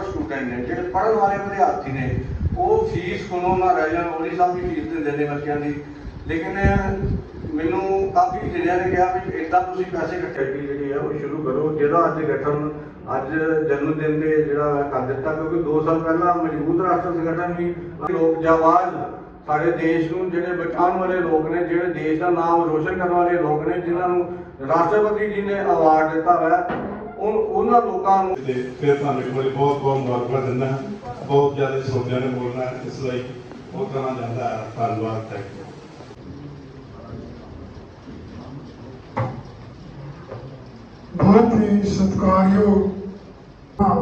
Student ਨੇ ਜਿਹੜੇ ਪੜ੍ਹਨ ਵਾਲੇ ਵਿਦਿਆਰਥੀ ਨੇ ਉਹ ਫੀਸ ਕੋਲੋਂ ਨਾ ਰਹਿ ਜਾਣ ਉਹਦੀ ਸਭ ਦੀ ਫੀਸ ਦਿੰਦੇ ਨੇ ਬੱਚਿਆਂ ਦੀ ਲੇਕਿਨ ਮੈਨੂੰ ਕਾਫੀ ਜ਼ਿਲ੍ਹਿਆਂ ਨੇ ਕਿਹਾ ਵੀ ਇਦਾਂ ਤੁਸੀਂ ਪੈਸੇ ਇਕੱਠੇ ਕਰਕੇ ਜਿਹੜੀ ਹੈ ਉਹ ਸ਼ੁਰੂ ਕਰੋ। ਜਿਹੜਾ ਅੱਜ ਗਠਨ, ਅੱਜ ਜਨਮ ਦਿਨ ਦੇ ਜਿਹੜਾ ਕਰ ਦਿੱਤਾ, ਕਿਉਂਕਿ 2 ਸਾਲ ਪਹਿਲਾਂ ਮਜ਼ਬੂਤ ਰਾਸ਼ਟਰ ਸੰਗਠਨ ਵੀ ਲੋਕ ਜਾਵਾਜ਼ ਸਾਡੇ ਦੇਸ਼ ਨੂੰ, ਜਿਹੜੇ ਬਚਾਉਣ ਵਾਲੇ ਲੋਕ ਨੇ, ਜਿਹੜੇ ਦੇਸ਼ ਦਾ ਨਾਮ ਰੋਸ਼ਨ ਕਰਨ ਵਾਲੇ ਲੋਕ ਨੇ, ਜਿਨ੍ਹਾਂ ਨੂੰ ਰਾਸ਼ਟਰਪਤੀ ਜੀ ਨੇ ਅਵਾਰਡ ਦਿੱਤਾ ਹੋਇਆ ਉਹਨਾਂ ਲੋਕਾਂ ਨੂੰ ਫਿਰ ਤੁਹਾਨੂੰ ਇੱਕ ਵਾਰੀ ਬਹੁਤ ਬਹੁਤ ਮੁਬਾਰਕਾਂ ਦਿੰਦਾ ਬਹੁਤ ਜ਼ਿਆਦਾ ਸੋਚਿਆ ਨੇ ਬੋਲਣਾ ਇਸ ਲਈ ਬਹੁਤ ਤਰ੍ਹਾਂ ਜਾਂਦਾ ਧੰਨਵਾਦ ਥੈਂਕ ਯੂ ਬਹੁਤ ਹੀ ਸਤਿਕਾਰਯੋਗ ਹਾਂ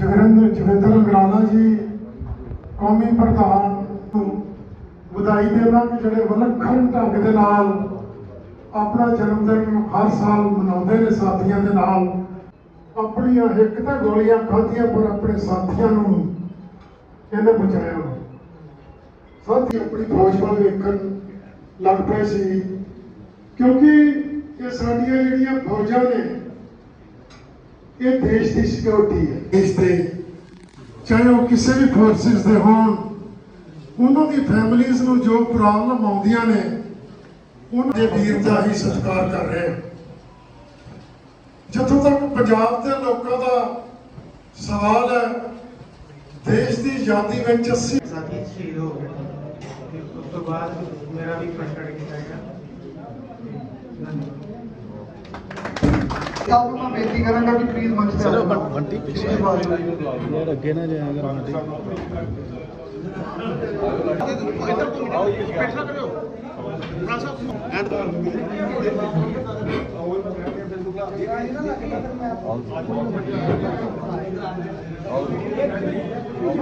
ਜਗਰਿੰਦਰ ਜਗਿੰਦਰ ਗਰਾਲਾ ਜੀ ਕੌਮੀ ਪ੍ਰਧਾਨ ਨੂੰ ਵਧਾਈ ਦੇਣਾ ਕਿ ਜਿਹੜੇ ਵਿਲੱਖਣ ਢੰਗ ਦੇ ਨਾਲ ਆਪਣਾ ਜਨਮ ਦਿਨ ਹਰ ਸਾਲ ਮਨਾਉਂਦੇ ਨੇ ਸਾਥੀਆਂ ਦੇ ਨਾਲ। ਆਪਣੀਆਂ ਇੱਕ ਤਾਂ ਗੋਲੀਆਂ ਖਾਧੀਆਂ ਪਰ ਆਪਣੇ ਸਾਥੀਆਂ ਨੂੰ ਇਹਨੇ ਬਚਾਇਆ। ਸਾਥੀ ਆਪਣੀ ਫੌਜ ਵੱਲ ਵੇਖਣ ਲੱਗ ਪਏ ਸੀ। ਕਿਉਂਕਿ ਇਹ ਸਾਡੀਆਂ ਜਿਹੜੀਆਂ ਫੌਜਾਂ ਨੇ, ਇਹ ਦੇਸ਼ ਦੀ ਸਿਕਿਉਰਿਟੀ ਹੈ। ਦੇਸ਼ ਦੇ ਚਾਹੇ ਉਹ ਕਿਸੇ ਵੀ ਫੋਰਸਿਸ ਦੇ ਹੋਣ, ਉਹਨਾਂ ਦੀ ਫੈਮਿਲੀਆਂ ਨੂੰ ਜੋ ਪ੍ਰੋਬਲਮ ਆਉਂਦੀਆਂ ਨੇ, ਉਹਨਾਂ ਦੇ ਵੀਰ ਦਾ ਹੀ ਸਤਿਕਾਰ ਕਰ ਰਹੇ ਹਾਂ। ਜਿੱਥੋਂ ਤੱਕ ਪੰਜਾਬ ਦੇ ਲੋਕਾਂ ਦਾ ਸਵਾਲ ਹੈ, ਦੇਸ਼ ਦੀ ਆਜ਼ਾਦੀ ਵਿੱਚ 80 ਸਾਥੀ, ਸ਼ਹੀਦ ਹੋ ਗਏ। ਉਸ ਤੋਂ ਬਾਅਦ ਮੇਰਾ ਵੀ ਫਸਟ ਕੀਤਾ ਗਿਆ ਆਪ ਨੂੰ ਮੈਂ ਬੇਨਤੀ ਕਰਾਂਗਾ ਕਿ ਪਲੀਜ਼ ਮੰਚ ਤੇ ਸਰ ਬੰਟੀ ਪਿੱਛੇ ਯਾਰ ਅੱਗੇ ਨਾ ਜਾਇਆ ਕਰ ਬੰਟੀ ਕੈਮਰਾ ਫੇਸ ਕਰਿਓ। ਸਰ ਕੋਈ ਨਹੀਂ ਕੈਮਰਾ ਫੇਸ ਕਰਿਓ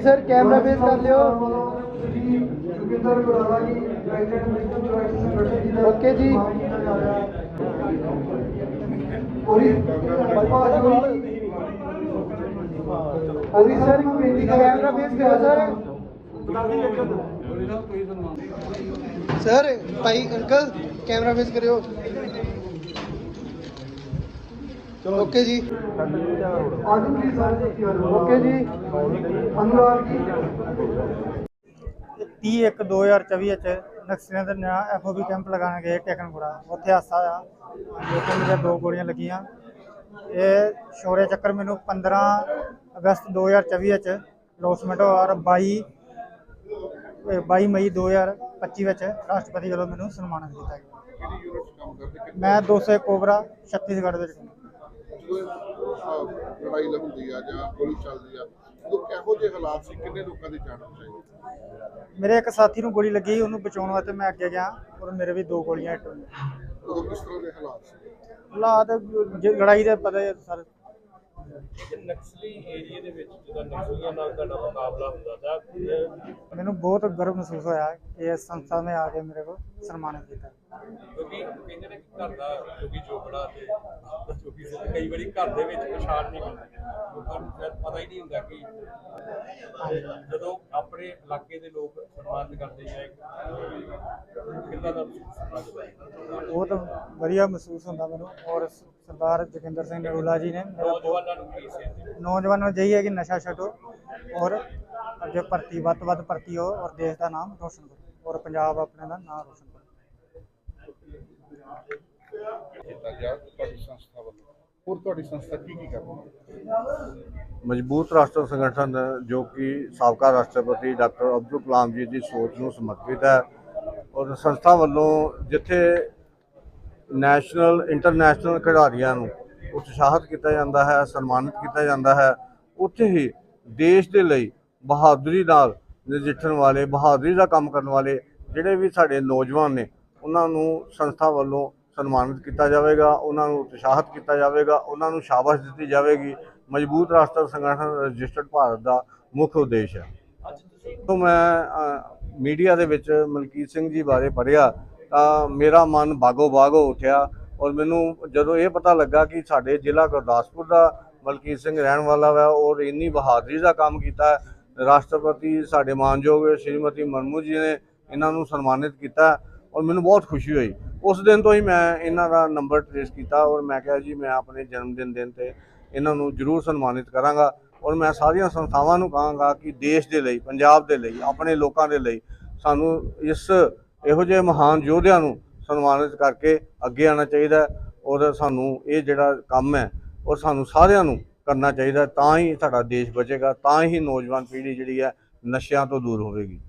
ਸਰ ਕੈਮਰਾ ਫੇਸ ਕਰ ਲਿਓ ਜੁਗਿੰਦਰ ਗੁਰਾਲਾ ਜੀ ਪ੍ਰੈਜ਼ੀਡੈਂਟ ਮਿਸ਼ਨ ਚੁਆਇਸ ਸੰਗਠਨ ਜੀ ਦਾ ਓਕੇ ਜੀ ਔਰੀ ਹਾਂਜੀ ਸਰ ਕੈਮਰਾ ਫੇਸ ਕਰੋ ਸਰ ਸਰ ਭਾਈ ਅੰਕਲ ਕੈਮਰਾ ਫੇਸ ਕਰਿਓ। ਚਲੋ ਓਕੇ ਜੀ। ਸਰ ਓਕੇ ਜੀ। ਅਨੁਰਾਗ ਜੀ। 30 1 2024 ਵਿੱਚ ਨਕਸਲੀਆਂ ਦੇ ਨਿਆ ਐਫਓਬੀ ਕੈਂਪ ਲਗਾਉਣ ਗਏ ਟੇਕਨਪੁਰਾ। ਉੱਥੇ ਹਾਸਾ ਆ। ਦੋ ਮੇਰੇ ਦੋ ਗੋਲੀਆਂ ਲੱਗੀਆਂ। ਇਹ ਸ਼ੌਰਯ ਚੱਕਰ ਮੈਨੂੰ 15 ਅਗਸਤ 2024 ਵਿੱਚ ਲੋਸਮੈਂਟ ਔਰ 22 ਇਹ 22 ਮਈ 2025 ਵਿੱਚ ਰਾਸ਼ਟਰਪਤੀ ਵੱਲੋਂ ਮੈਨੂੰ ਸਨਮਾਨਿਤ ਕੀਤਾ ਗਿਆ। ਮੈਂ 200 ਕੋਬਰਾ ਛੱਤੀਸਗੜ੍ਹ ਵਿੱਚ ਲੜਾਈ ਹੁੰਦੀ ਆ ਜਾਂ ਗੋਲੀ ਚੱਲਦੀ ਆ ਉਦੋਂ ਕਿਹੋ ਜਿਹੇ ਹਾਲਾਤ ਸੀ? ਕਿੰਨੇ ਲੋਕਾਂ ਦੀ ਜਾਨ ਬਚਾਈ ਮੇਰੇ ਇੱਕ ਸਾਥੀ ਨੂੰ ਗੋਲੀ ਲੱਗੀ ਉਹਨੂੰ ਬਚਾਉਣ ਵਾਸਤੇ ਮੈਂ ਅੱਗੇ ਗਿਆ ਔਰ ਮੇਰੇ ਵੀ ਦੋ ਗੋਲੀਆਂ ਹਿੱਟ ਹੋਈਆਂ। ਉਦੋਂ ਕਿਸ ਤਰ੍ਹਾਂ ਦੇ ਹਾਲਾਤ ਸੀ? ਹਾਲਾਤ ਲੜਾਈ ਦੇ ਪਤਾ ਹੀ ਹੈ ਨਕਸਲੀ ਏਰੀਏ ਦੇ ਵਿੱਚ ਜਦੋਂ ਨਕਸਲੀਆਂ ਨਾਲ ਤੁਹਾਡਾ ਮੁਕਾਬਲਾ ਹੁੰਦਾ ਤਾਂ ਮੈਨੂੰ ਬਹੁਤ ਗਰਵ ਮਹਿਸੂਸ ਹੋਇਆ ਕਿ ਇਸ ਸੰਸਥਾ ਨੇ ਆ ਕੇ ਮੇਰੇ ਕੋਲ ਸਨਮਾਨਿਤ ਕੀਤਾ। ਕਿਉਂਕਿ ਕਹਿੰਦੇ ਨੇ ਕਿ ਘਰ ਦਾ ਕਿਉਂਕਿ ਜੋਗੜਾ ਤੇ ਕਿਉਂਕਿ ਕਈ ਵਾਰੀ ਘਰ ਦੇ ਵਿੱਚ ਪਛਾਣ ਨਹੀਂ ਹੁੰਦੀ। ਲੋਕਾਂ ਨੂੰ ਸ਼ਾਇਦ ਪਤਾ ਹੀ ਨਹੀਂ ਹੁੰਦਾ ਕਿ ਅਹ, ਜਦੋਂ ਆਪਣੇ ਇਲਾਕੇ ਦੇ ਲੋਕ ਸਨਮਾਨਿਤ ਕਰਦੇ ਜਾਂ ਇੱਕ ਕਿੰਨਾ ਦਾ ਮਹਿਸੂਸ ਹੁੰਦਾ ਬਹੁਤ ਵਧੀਆ ਮਹਿਸੂਸ ਹੁੰਦਾ ਮੈਨੂੰ। ਔਰ ਸਰਦਾਰ ਜੋਗਿੰਦਰ ਸਿੰਘ ਨਰੂਲਾ ਜੀ ਨੇ ਨੌਜਵਾਨਾਂ ਨੂੰ ਕੀ ਸੇਧ ਨੌਜਵਾਨਾਂ ਨੂੰ ਇਹੀ ਹੈ ਕਿ ਨਸ਼ਾ ਛੱਡੋ ਔਰ ਅੱਗੇ ਭਰਤੀ ਵੱਧ ਵੱਧ ਭਰਤੀ ਹੋ ਔਰ ਦੇਸ਼ ਦਾ ਨਾਮ ਰੋਸ਼ਨ ਕਰੋ ਔਰ ਪੰਜਾਬ ਆਪਣੇ ਦਾ ਨਾਮ ਰੋਸ਼ਨ ਕੀਤਾ ਗਿਆ ਤੁਹਾਡੀ ਸੰਸਥਾ ਵੱਲੋਂ ਹੋਰ ਤੁਹਾਡੀ ਸੰਸਥਾ ਕੀ ਕੀ ਕਰਦੀ ਹੈ? ਮਜ਼ਬੂਤ ਰਾਸ਼ਟਰ ਸੰਗਠਨ, ਜੋ ਕਿ ਸਾਬਕਾ ਰਾਸ਼ਟਰਪਤੀ ਡਾਕਟਰ ਅਬਦੁਲ ਕਲਾਮ ਜੀ ਦੀ ਸੋਚ ਨੂੰ ਸਮਰਪਿਤ ਹੈ ਔਰ ਸੰਸਥਾ ਵੱਲੋਂ ਜਿੱਥੇ ਨੈਸ਼ਨਲ, ਇੰਟਰਨੈਸ਼ਨਲ ਖਿਡਾਰੀਆਂ ਨੂੰ ਉਤਸ਼ਾਹਿਤ ਕੀਤਾ ਜਾਂਦਾ ਹੈ, ਸਨਮਾਨਿਤ ਕੀਤਾ ਜਾਂਦਾ ਹੈ, ਉੱਥੇ ਹੀ ਦੇਸ਼ ਦੇ ਲਈ ਬਹਾਦਰੀ ਨਾਲ ਨਜਿੱਠਣ ਵਾਲੇ, ਬਹਾਦਰੀ ਦਾ ਕੰਮ ਕਰਨ ਵਾਲੇ ਜਿਹੜੇ ਵੀ ਸਾਡੇ ਨੌਜਵਾਨ ਨੇ ਉਹਨਾਂ ਨੂੰ ਸੰਸਥਾ ਵੱਲੋਂ ਸਨਮਾਨਿਤ ਕੀਤਾ ਜਾਵੇਗਾ, ਉਹਨਾਂ ਨੂੰ ਉਤਸ਼ਾਹਿਤ ਕੀਤਾ ਜਾਵੇਗਾ, ਉਹਨਾਂ ਨੂੰ ਸ਼ਾਬਾਸ਼ ਦਿੱਤੀ ਜਾਵੇਗੀ। ਮਜ਼ਬੂਤ ਰਾਸ਼ਟਰ ਸੰਗਠਨ ਰਜਿਸਟਰਡ ਭਾਰਤ ਦਾ ਮੁੱਖ ਉਦੇਸ਼ ਹੈ। ਤੋਂ ਮੈਂ ਮੀਡੀਆ ਦੇ ਵਿੱਚ ਮਲਕੀਤ ਸਿੰਘ ਜੀ ਬਾਰੇ ਪੜ੍ਹਿਆ, ਤਾਂ ਮੇਰਾ ਮਨ ਬਾਗੋ ਬਾਗ ਹੋ ਉੱਠਿਆ ਔਰ ਮੈਨੂੰ ਜਦੋਂ ਇਹ ਪਤਾ ਲੱਗਾ ਕਿ ਸਾਡੇ ਜ਼ਿਲ੍ਹਾ ਗੁਰਦਾਸਪੁਰ ਦਾ ਮਲਕੀਤ ਸਿੰਘ ਰਹਿਣ ਵਾਲਾ ਵਾ ਔਰ ਇੰਨੀ ਬਹਾਦਰੀ ਦਾ ਕੰਮ ਕੀਤਾ, ਰਾਸ਼ਟਰਪਤੀ ਸਾਡੇ ਮਾਨਯੋਗ ਸ਼੍ਰੀਮਤੀ ਮਨਮੂ ਜੀ ਨੇ ਇਹਨਾਂ ਨੂੰ ਸਨਮਾਨਿਤ ਕੀਤਾ ਔਰ ਮੈਨੂੰ ਬਹੁਤ ਖੁਸ਼ੀ ਹੋਈ। ਉਸ ਦਿਨ ਤੋਂ ਹੀ ਮੈਂ ਇਹਨਾਂ ਦਾ ਨੰਬਰ ਟ੍ਰੇਸ ਕੀਤਾ ਔਰ ਮੈਂ ਕਿਹਾ ਜੀ, ਮੈਂ ਆਪਣੇ ਜਨਮ ਦਿਨ ਦਿਨ ਤੇ ਇਹਨਾਂ ਨੂੰ ਜ਼ਰੂਰ ਸਨਮਾਨਿਤ ਕਰਾਂਗਾ ਔਰ ਮੈਂ ਸਾਰੀਆਂ ਸੰਸਥਾਵਾਂ ਨੂੰ ਕਹਾਂਗਾ ਕਿ ਦੇਸ਼ ਦੇ ਲਈ, ਪੰਜਾਬ ਦੇ ਲਈ, ਆਪਣੇ ਲੋਕਾਂ ਦੇ ਲਈ ਸਾਨੂੰ ਇਸ ਇਹੋ ਜਿਹੇ ਮਹਾਨ ਯੋਧਿਆਂ ਨੂੰ ਸਨਮਾਨਿਤ ਕਰਕੇ ਅੱਗੇ ਆਉਣਾ ਚਾਹੀਦਾ ਔਰ ਸਾਨੂੰ ਇਹ ਜਿਹੜਾ ਕੰਮ ਹੈ ਔਰ ਸਾਨੂੰ ਸਾਰਿਆਂ ਨੂੰ ਕਰਨਾ ਚਾਹੀਦਾ ਤਾਂ ਹੀ ਸਾਡਾ ਦੇਸ਼ ਬਚੇਗਾ, ਤਾਂ ਹੀ ਨੌਜਵਾਨ ਪੀੜ੍ਹੀ ਜਿਹੜੀ ਹੈ ਨਸ਼ਿਆਂ ਤੋਂ ਦੂਰ ਹੋਵੇਗੀ।